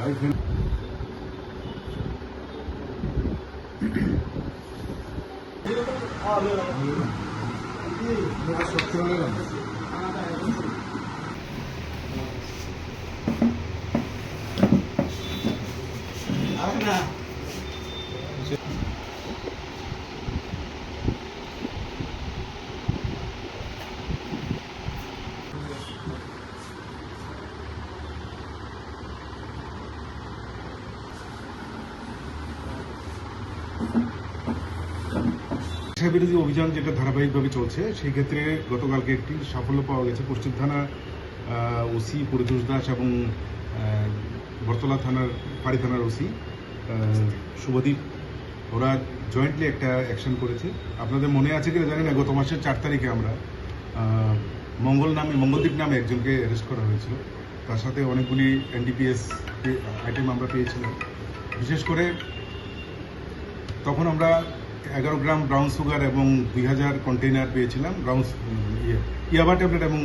来听。啊，对了，你你你，你还说漂亮吗？啊，对，来，来，来，来，来，来 নেশা বিরোধী অভিযান যেটা ধারাবাহিকভাবে চলছে, সেই ক্ষেত্রে গতকালকে একটি সাফল্য পাওয়া গেছে পশ্চিম থানা ওসি পরিতোষ দাস এবং বর্তলা থানার, পাড়ি থানার ওসি শুভদীপ। ওরা জয়েন্টলি একটা অ্যাকশন করেছে। আপনাদের মনে আছে কিনা জানি না, গত মাসের চার তারিখে আমরা মঙ্গল নামে মঙ্গলদ্বীপ নামে একজনকে অ্যারেস্ট করা হয়েছিল। তার সাথে অনেকগুলি এনডিপিএস আইটেম আমরা পেয়েছিলাম। বিশেষ করে তখন আমরা এগারো গ্রাম ব্রাউন সুগার এবং দুই হাজার কন্টেইনার পেয়েছিলাম ব্রাউন ইয়ে ইয়াবা ট্যাবলেট এবং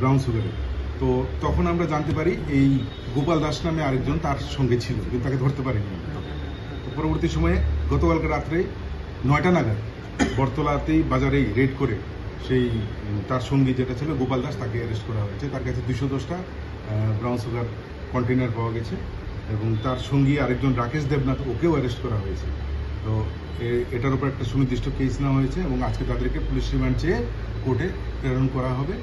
ব্রাউন সুগারের তো তখন আমরা জানতে পারি, এই গোপাল দাস নামে আরেকজন তার সঙ্গে ছিল, কিন্তু তাকে ধরতে পারিনি তো পরবর্তী সময়ে গতকালকে রাত্রে নয়টা নাগাদ বটতলাতেই বাজারেই রেড করে সেই তার সঙ্গী যেটা ছিল, গোপাল দাস, তাকে অ্যারেস্ট করা হয়েছে। তার কাছে দুশো দশটা ব্রাউন সুগার কন্টেইনার পাওয়া গেছে এবং তার সঙ্গী আরেকজন রাকেশ দেবনাথ, ওকেও অ্যারেস্ট করা হয়েছে। তো এটার উপর একটা সুনির্দিষ্ট কেস নেওয়া হয়েছে এবং আজকে তাদেরকে পুলিশ রিমান্ড চেয়ে কোর্টে প্রেরণ করা হবে।